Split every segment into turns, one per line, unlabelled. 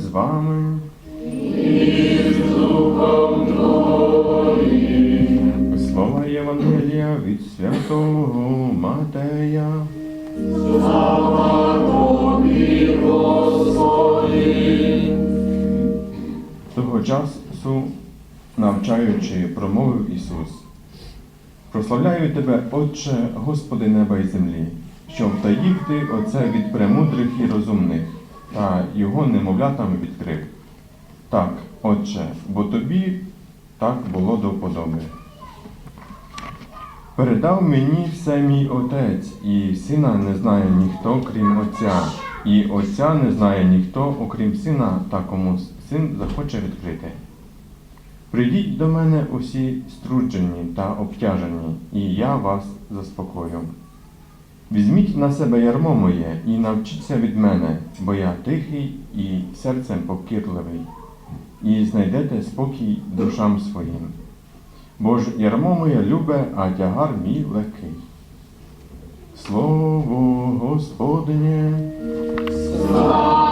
з вами. І. Слова Євангелія від святого Матея. Слава Тобі, Господи! Того часу, навчаючи, промовив Ісус. Прославляю тебе, Отче, Господи неба і землі, що втаїв ти Отце від премудрих і розумних та його немовлятам відкрив. Так, Отче, бо тобі так було до вподоби. Передав мені все мій отець, і сина не знає ніхто, крім Отця, і Отця не знає ніхто, окрім сина, та кому син захоче відкрити. Прийдіть до мене усі струджені та обтяжені, і я вас заспокою. Візьміть на себе ярмо моє і навчіться від мене, бо я тихий і серцем покірливий, і знайдете спокій душам своїм. Бо ж ярмо моє любе, а тягар мій легкий. Слово Господнє.
Так,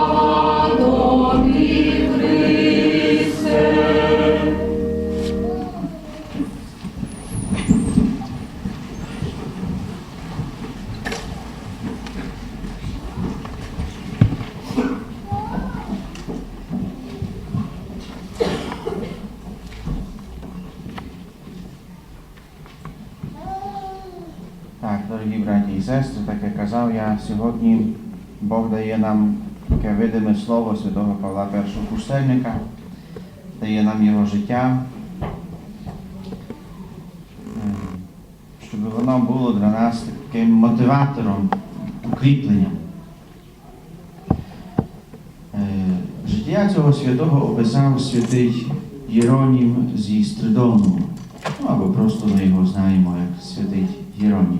дорогі браті і сестри, так як казав я, сьогодні Бог дає нам таке видиме слово святого Павла Першого Пустельника, дає нам його життя, щоб воно було для нас таким мотиватором, укріпленням. Е, Життя цього святого описав святий Єронім зі Стридону, ну, або просто ми його знаємо як святий Єронім.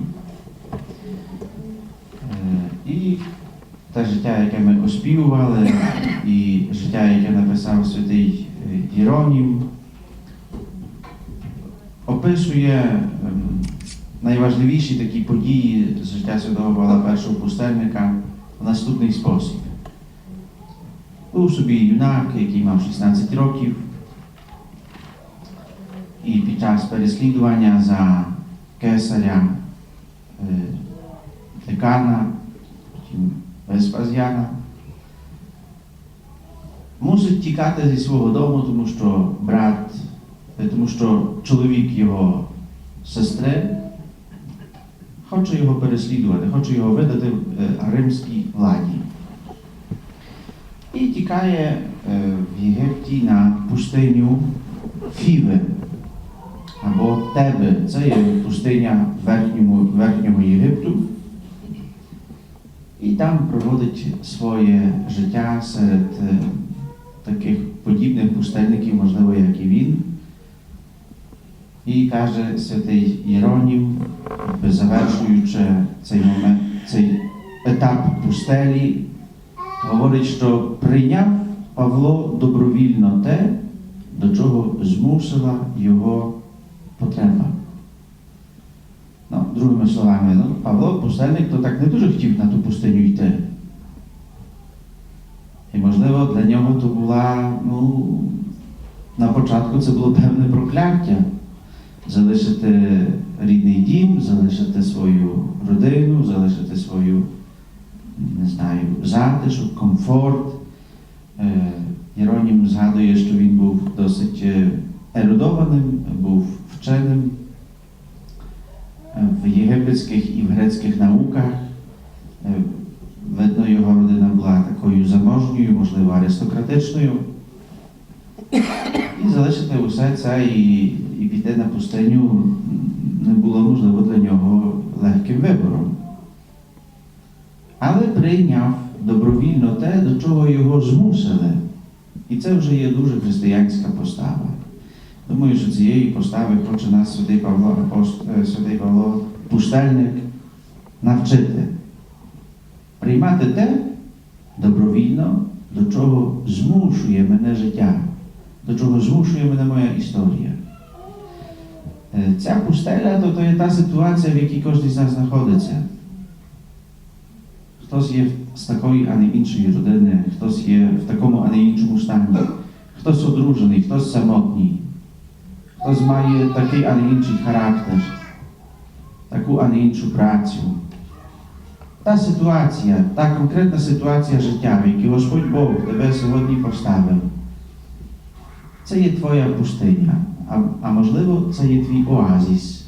Е, І те життя, яке ми оспівували, і життя, яке написав святий е, описує ем, найважливіші такі події з життя святого Павла Першого пустельника в наступний спосіб. Був собі юнак, який мав 16 років, і під час переслідування за кесаря е, декана, Веспазіана, мусить тікати зі свого дому, тому що брат, е, тому що чоловік його сестри хоче його переслідувати, хоче його видати е, римській владі. І тікає е, в Єгипті на пустиню Фіви або Тебе. Це є пустиня верхньому, верхнього Єгипту. Там проводить своє життя серед е, таких подібних пустельників, можливо, як і він. І каже святий Єронім, завершуючи цей момент, цей етап пустелі, говорить, що прийняв Павло добровільно те, до чого змусила його потреба. Ну, другими словами, ну, Павло, пустельник, то так не дуже хотів на ту пустиню йти. І, можливо, для нього то була, ну, на початку це було певне прокляття. Залишити рідний дім, залишити свою родину, залишити свою, не знаю, затишок, комфорт. Єронім згадує, що він був досить ерудованим, був вченим в єгипетських і в грецьких науках. Е, Видно, його родина була такою заможньою, можливо, аристократичною. І залишити усе це і, і піти на пустиню не було можливо для нього легким вибором. Але прийняв добровільно те, до чого його змусили. І це вже є дуже християнська постава. Думаю, що цієї постави хоче нас святий Павло, апост- е, святий Павло Пустельник навчити. Приймати те добровільно, до чого змушує мене життя, до чого змушує мене моя історія. Е, Ця пустеля то, то є та ситуація, в якій кожен з нас знаходиться. Хтось є з такої, а не іншої родини, хтось є в такому, а не іншому стані, хтось одружений, хтось самотній, хтось має такий, а не інший характер. таку, а не іншу працю. Та ситуація, та конкретна ситуація життя, в якій Господь Бог тебе сьогодні поставив, це є твоя пустиня, а, а можливо, це є твій оазіс.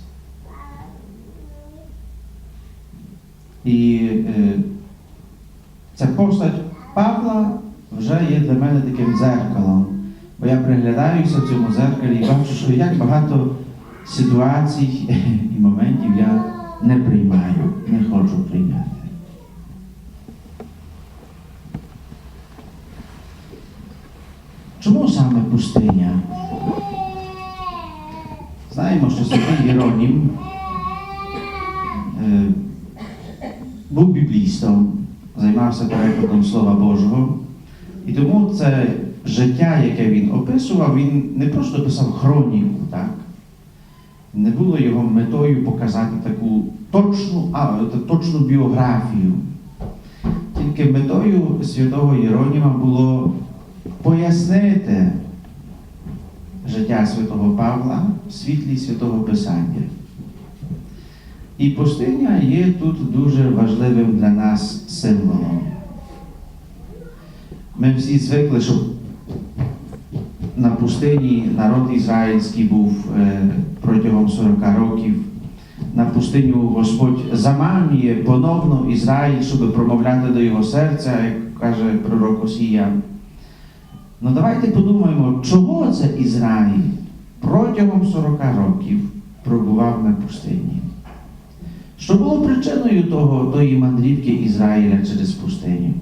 І е, ця постать Павла вже є для мене таким дзеркалом. Бо я приглядаюся в цьому дзеркалі і бачу, що як багато ситуацій і моментів я не приймаю, не хочу прийняти. Чому саме пустиня? Знаємо, що святий Єронім е, був біблістом, займався перекладом Слова Божого. І тому це життя, яке він описував, він не просто писав хроніку, так? Не було його метою показати таку точну, а, точну біографію. Тільки метою святого Єроніма було пояснити життя святого Павла в світлі святого Писання. І пустиня є тут дуже важливим для нас символом. Ми всі звикли, що на пустині народ ізраїльський був е, протягом 40 років. На пустиню Господь заманює поновно Ізраїль, щоб промовляти до його серця, як каже пророк Осія. Ну давайте подумаємо, чого це Ізраїль протягом 40 років пробував на пустині. Що було причиною того, тої мандрівки Ізраїля через пустиню?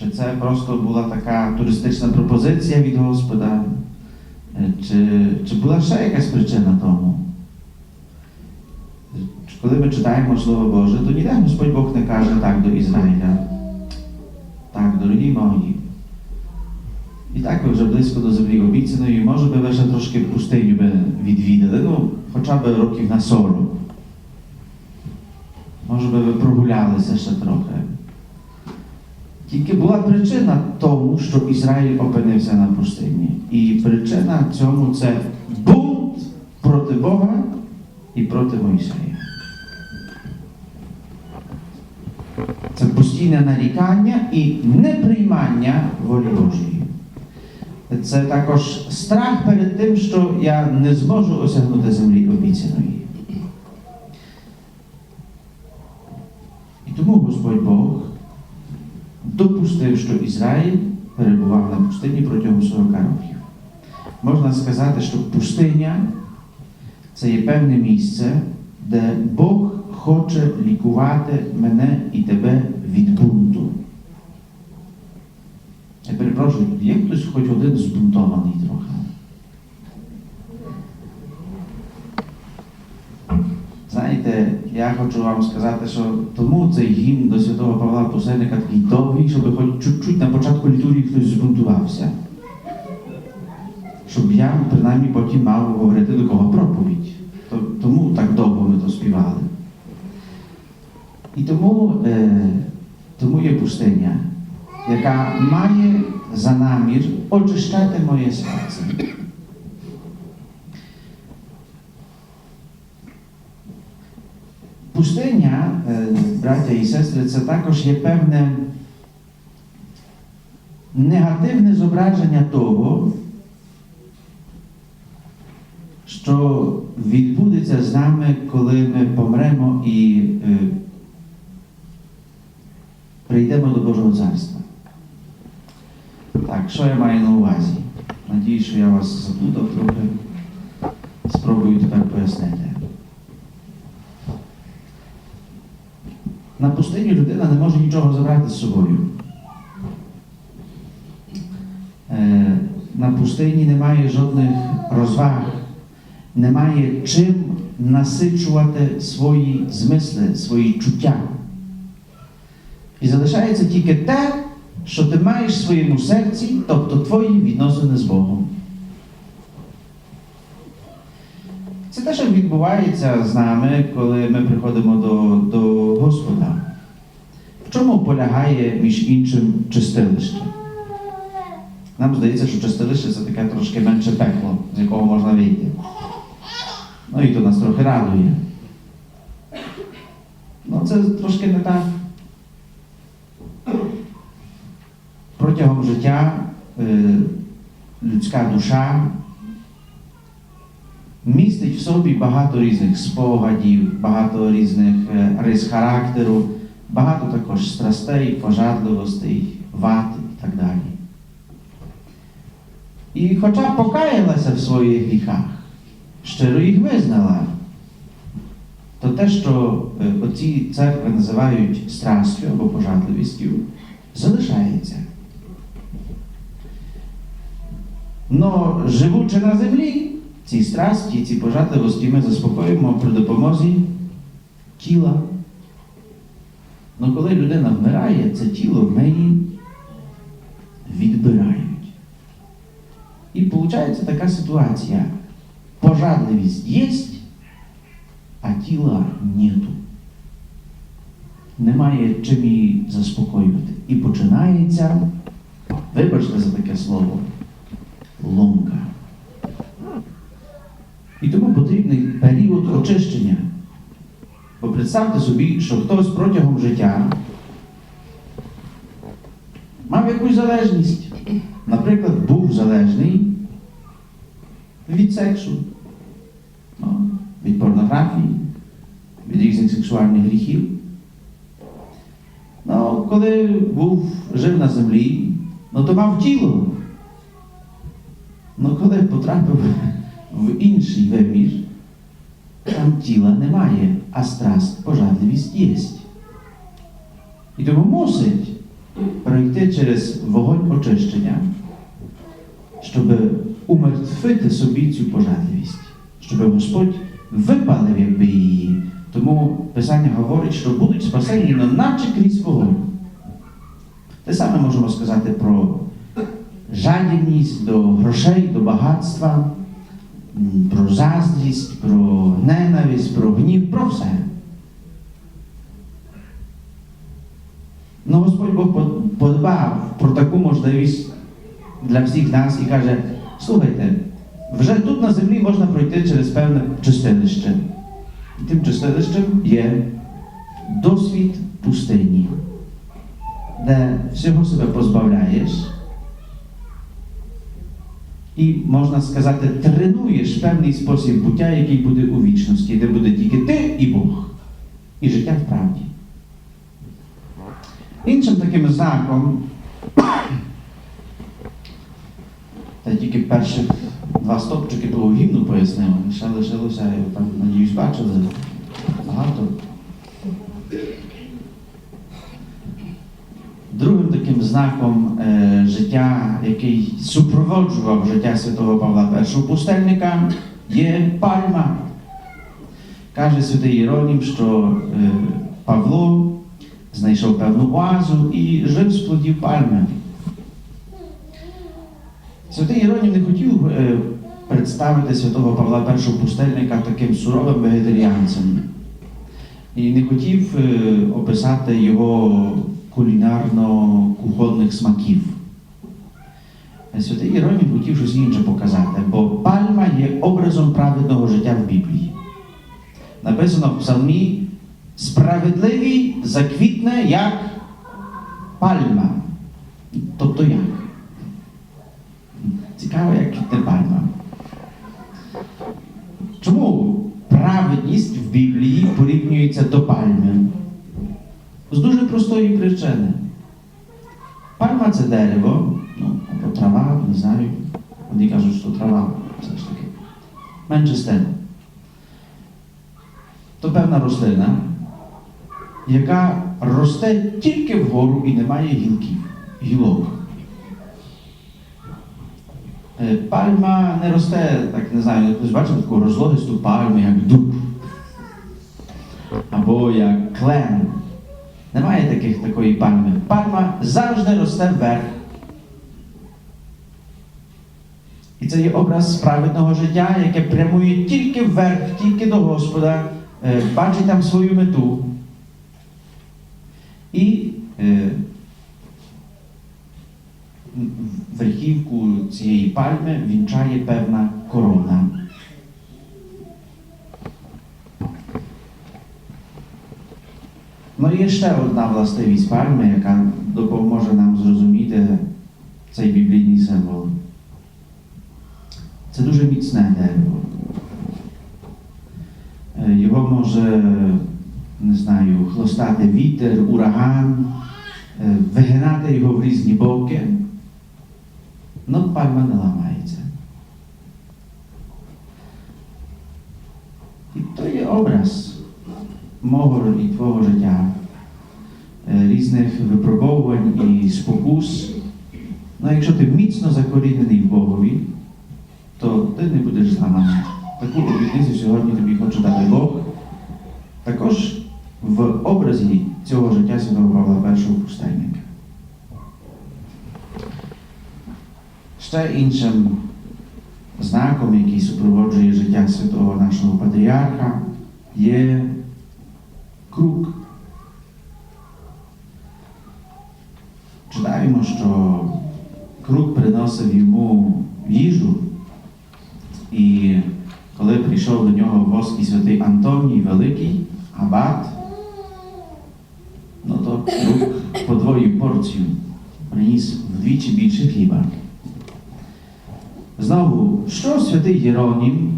Чи це просто була така туристична пропозиція від Господа? Е, Чи, чи була ще якась причина тому? Коли ми читаємо Слово Боже, то ніде Господь Бог не каже так до Ізраїля. Так, дорогі мої. І так ви вже близько до землі обіцяної, може би ви ще трошки пустиню би відвідали, ну, хоча б років на 40. Може би ви прогулялися ще трохи. Тільки була причина тому, що Ізраїль опинився на пустині. І причина цьому це бунт проти Бога і проти Мойсея. Це постійне нарікання і неприймання волі Божої. Це також страх перед тим, що я не зможу осягнути землі обіцяної. І тому Господь Бог допустив, що Ізраїль перебував на пустині протягом 40 років. Можна сказати, що пустиня це є певне місце, де Бог хоче лікувати мене і тебе від бунту. Я перепрошую, є хтось хоч один збунтований трохи? Знаєте, я хочу вам сказати, що тому цей гімн до святого Павла Посельника такий довгий, щоб хоч чуть-чуть на початку літургії хтось збунтувався. Щоб я принаймні потім мав говорити до кого проповідь. Тому так довго ми то співали. І тому, е, тому є пустиня, яка має за намір очищати моє серце. Пустиня, е, браття і сестри, це також є певне негативне зображення того, що відбудеться з нами, коли ми помремо і е, прийдемо до Божого Царства. Так, що я маю на увазі? Надію, що я вас заплутав трохи. Спробую тепер пояснити. На пустині людина не може нічого забрати з собою. Е, На пустині немає жодних розваг, немає чим насичувати свої змисли, свої чуття. І залишається тільки те, що ти маєш в своєму серці, тобто твої відносини з Богом. Це те, що відбувається з нами, коли ми приходимо до, до Господа. В чому полягає, між іншим, чистилище? Нам здається, що чистилище це таке трошки менше пекло, з якого можна вийти. Ну і то нас трохи радує. Ну, це трошки не так. Протягом життя е, людська душа містить в собі багато різних спогадів, багато різних е, рис характеру, багато також страстей, пожадливостей, вад і так далі. І хоча покаялася в своїх гріхах, щиро їх визнала, то те, що е, оці церкви називають страстю або пожадливістю, залишається. Но живучи на землі, ці страсті, ці пожадливості ми заспокоїмо при допомозі тіла. Но коли людина вмирає, це тіло в неї відбирають. І виходить така ситуація. Пожадливість є, а тіла нету. Немає чим її заспокоювати. І починається, вибачте за таке слово, ломка. Потрібний період очищення. Бо представте собі, що хтось протягом життя мав якусь залежність. Наприклад, був залежний від сексу, ну, від порнографії, від різних сексуальних гріхів. Ну, коли був, жив на землі, ну то мав тіло. Ну, коли потрапив в інший вимір, там тіла немає, а страст, пожадливість є. І тому мусить пройти через вогонь очищення, щоб умертвити собі цю пожадливість, щоб Господь випалив якби її. Тому Писання говорить, що будуть спасені, но наче крізь вогонь. Те саме можемо сказати про жадібність до грошей, до багатства, про заздрість, про ненависть, про гнів, про все. Ну, Господь Бог подбав про таку можливість для всіх нас і каже: слухайте, вже тут на землі можна пройти через певне чистилище. І тим чистилищем є досвід пустині, де всього себе позбавляєш. І, можна сказати, тренуєш певний спосіб буття, який буде у вічності, де буде тільки ти і Бог, і життя в правді. Іншим таким знаком, та тільки перших два стопчики того гімну пояснили, ще лишилося, я там, надіюсь, бачили багато. Другим таким знаком життя, який супроводжував життя святого Павла І пустельника, є пальма. Каже святий Єронім, що е, Павло знайшов певну оазу і жив з плодів пальми. Святий Єронім не хотів е, представити святого Павла І пустельника таким суровим вегетаріанцем. І не хотів е, описати його кулінарно-кухонних смаків. Святий Єронім хотів щось інше показати, бо пальма є образом праведного життя в Біблії. Написано в псалмі справедливий заквітне як пальма. Тобто як? Цікаво, як квітне пальма. Чому праведність в Біблії порівнюється до пальми? З дуже простої причини. Пальма це дерево, трава, не знаю. Вони кажуть, що трава все ж таки. Менше тим. То певна рослина, яка росте тільки вгору і не має гілків, гілок. Пальма не росте, так не знаю, хтось бачив таку розлогисту пальму, як дуб. Або як клен. Немає таких такої пальми. Пальма завжди росте вверх. І це є образ справедного життя, яке прямує тільки вверх, тільки до Господа, е, бачить там свою мету. І е, верхівку цієї пальми вінчає певна корона. Ну і ще одна властивість пальми, яка допоможе нам зрозуміти цей біблійний символ. Це дуже міцне дерево. Е, Його може, не знаю, хлостати вітер, ураган, е, вигинати його в різні боки. Ну, пальма не ламається. І то є образ мого і твого життя, е, різних випробовувань і спокус. Ну, якщо ти міцно закорінений в Богові, то ти не будеш зламаний. Таку обітницю сьогодні тобі хоче дати Бог. Також в образі цього життя Святого Павла І пустельника. Ще іншим знаком, який супроводжує життя святого нашого патріарха, є круг. Читаємо, що круг приносив йому їжу, і коли прийшов до нього воский святий Антоній Великий, абат, ну то круг подвоїв порцію, приніс вдвічі більше хліба. Знову, що святий Єронім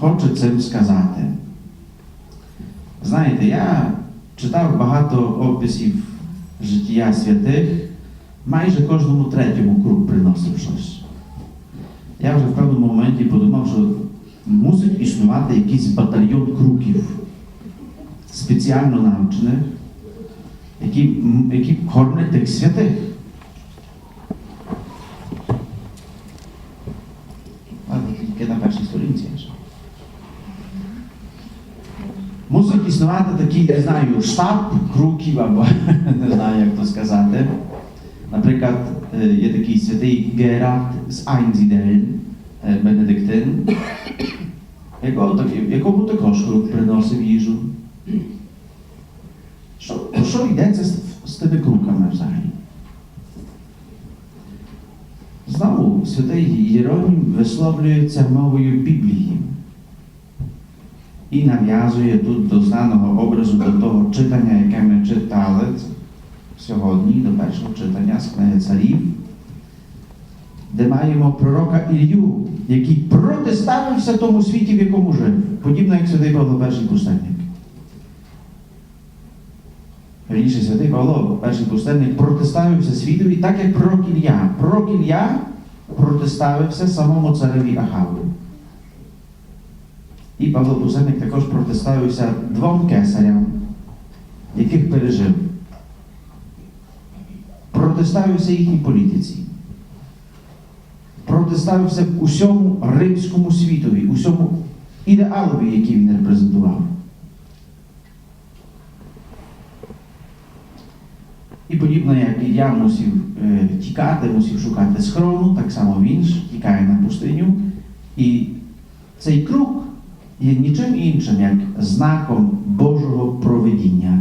хоче цим сказати? Знаєте, я читав багато описів життя святих, майже кожному третьому круг приносив щось. Я вже в певному моменті подумав, що мусить існувати якийсь батальйон круків, спеціально навчених, які, які кормлять тих святих. Мусить існувати такий, не знаю, штаб круків або не знаю, як то сказати. Наприклад, є такий святий Герард з Айнзідель, е, Бенедиктин, якому також круг приносив їжу. Що, що йдеться з, тими круками взагалі? Знову святий Єронім висловлюється мовою Біблії і нав'язує тут до знаного образу до того читання, яке ми читали сьогодні, до першого читання з книги царів, де маємо пророка Ілью, який протиставився тому світі, в якому жив, подібно як святий Павло перший пустельник. Раніше святий Павло, перший пустельник, протиставився світові, так як пророк Ілля. Пророк Ілля протиставився самому цареві Ахаву. І Павло Пустельник також протиставився двом кесарям, яких пережив. Протиставився їхній політиці. Протиставився усьому римському світові, усьому ідеалові, який він репрезентував. І подібно як і я мусив е, тікати, мусив шукати схорону, так само він ж тікає на пустиню. І цей круг є нічим іншим, як знаком Божого проведіння.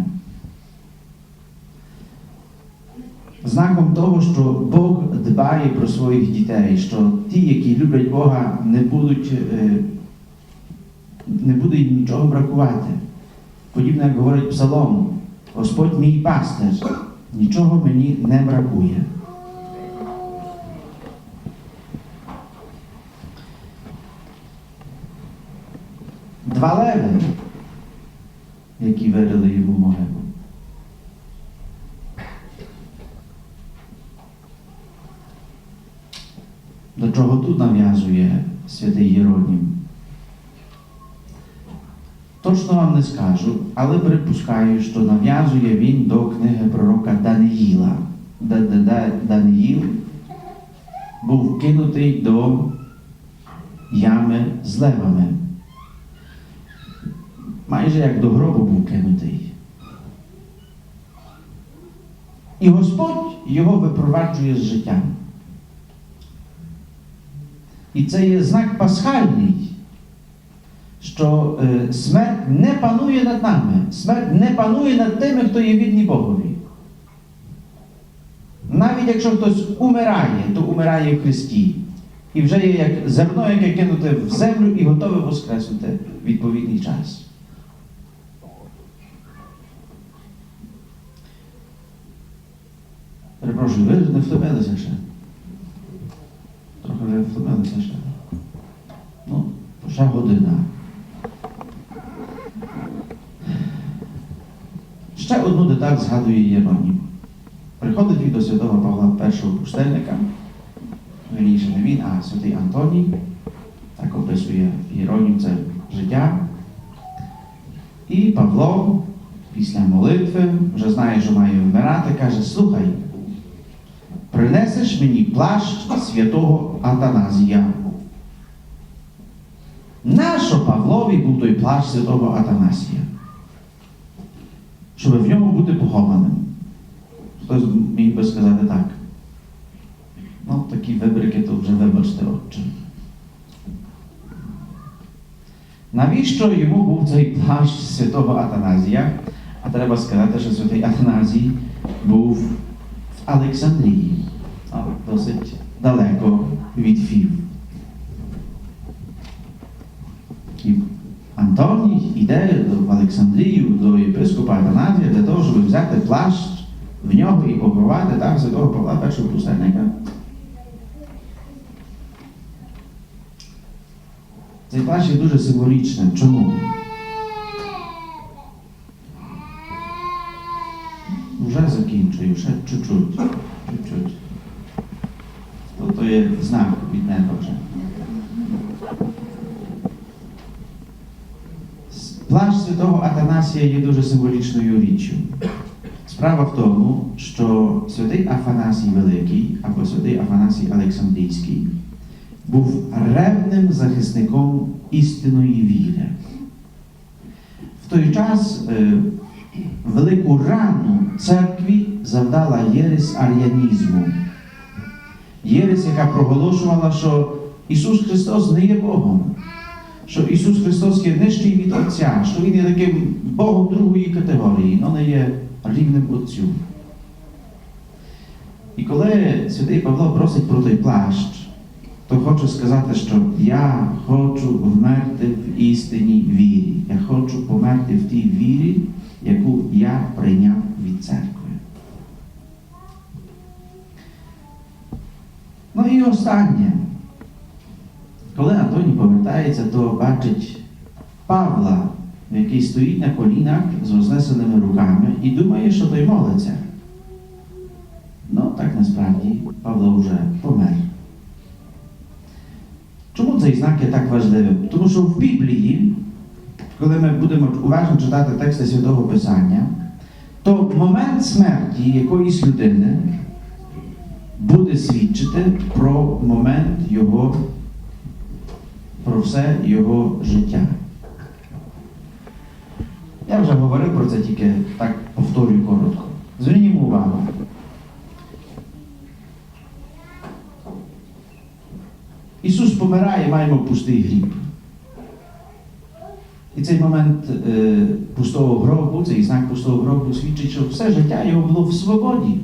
Знаком того, що Бог дбає про своїх дітей, що ті, які люблять Бога, не будуть, е, не буде їм нічого бракувати. Подібно як говорить Псалом, Господь мій пастир, нічого мені не бракує. Два леви, які вирили йому могилу. До чого тут нав'язує святий Єронім? Точно вам не скажу, але припускаю, що нав'язує він до книги пророка Даниїла, де, де, де Даниїл був кинутий до ями з левами. Майже як до гробу був кинутий. І Господь його випроваджує з життя. І це є знак пасхальний, що е, смерть не панує над нами, смерть не панує над тими, хто є вірні Богові. Навіть якщо хтось умирає, то умирає в Христі. І вже є як зерно, яке кинуте в землю і готове воскреснути відповідний час. Перепрошую, ви не втомилися ще. Трохи вже втомилися ще. Ну, ще година. Ще одну деталь згадує Єронім. Приходить він до святого Павла першого пустельника, вірніше не він, а святий Антоній, так описує Єронім це життя. І Павло після молитви вже знає, що має вмирати, каже: слухай, принесеш мені плащ святого Атаназія. Нащо Павлові був той плащ святого Атанасія? Щоб в ньому бути похованим. Хтось міг би сказати так. Ну, такі вибрики то вже вибачте, отче. Навіщо йому був цей плащ святого Атаназія? А треба сказати, що святий Атаназій був в Олександрії, досить далеко від Фів. Антоній йде в Олександрію до єпископа Атаназія для того, щоб взяти плащ в нього і поховати там святого Павла першого пустельника. Цей плащ є дуже символічним. Чому? Вже закінчую, ще чуть-чуть. Чуть-чуть. То, то є знак від неба вже. Плащ святого Атанасія є дуже символічною річчю. Справа в тому, що святий Афанасій Великий або святий Афанасій Олександрійський був ревним захисником істинної віри. В той час е, велику рану церкві завдала єресь аріанізму. Єресь, яка проголошувала, що Ісус Христос не є Богом, що Ісус Христос є нижчий від Отця, що Він є таким Богом другої категорії, але є рівним Отцю. І коли святий Павло просить про той плащ, то хочу сказати, що я хочу вмерти в істинній вірі. Я хочу померти в тій вірі, яку я прийняв від церкви. Ну і останнє. Коли Антоній повертається, то бачить Павла, який стоїть на колінах з рознесеними руками і думає, що той молиться. Ну, так насправді Павло вже помер. Чому цей знак є так важливим? Тому що в Біблії, коли ми будемо уважно читати тексти Святого Писання, то момент смерті якоїсь людини буде свідчити про момент його, про все його життя. Я вже говорив про це тільки так повторюю коротко. Звернімо увагу. Ісус помирає, маємо пустий гріб. І цей момент е, пустого гробу, цей знак пустого гробу свідчить, що все життя його було в свободі.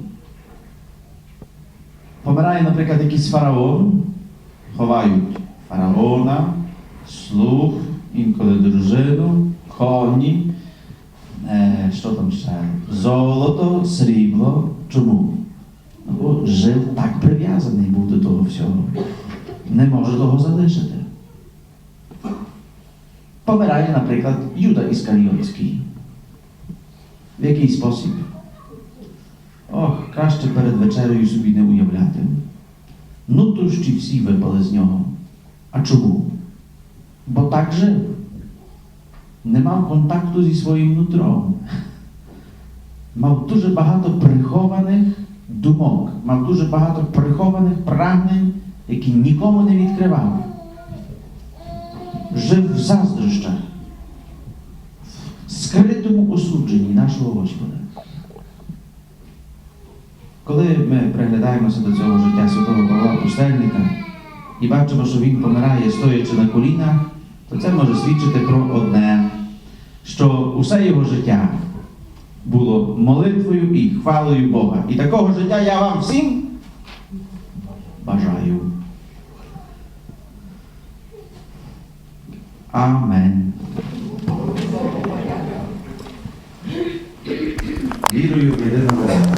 Помирає, наприклад, якийсь фараон, ховають фараона, слуг, інколи дружину, коні, е, що там ще? Золото, срібло. Чому? Бо жив так прив'язаний був до того всього. Не може того залишити. Помирає, наприклад, Юда Іскаріотський. В який спосіб? Ох, краще перед вечерею собі не уявляти. Ну то ж всі випали з нього. А чому? Бо так жив. Не мав контакту зі своїм нутром. Мав дуже багато прихованих думок, мав дуже багато прихованих прагнень, які нікому не відкривав. Жив в заздрощах, в скритому осудженні нашого Господа. Коли ми приглядаємося до цього життя святого Павла Пустельника і бачимо, що він помирає, стоячи на колінах, то це може свідчити про одне, що усе його життя було молитвою і хвалою Бога. І такого життя я вам всім бажаю. Амен. Вірую в єдиного Бога.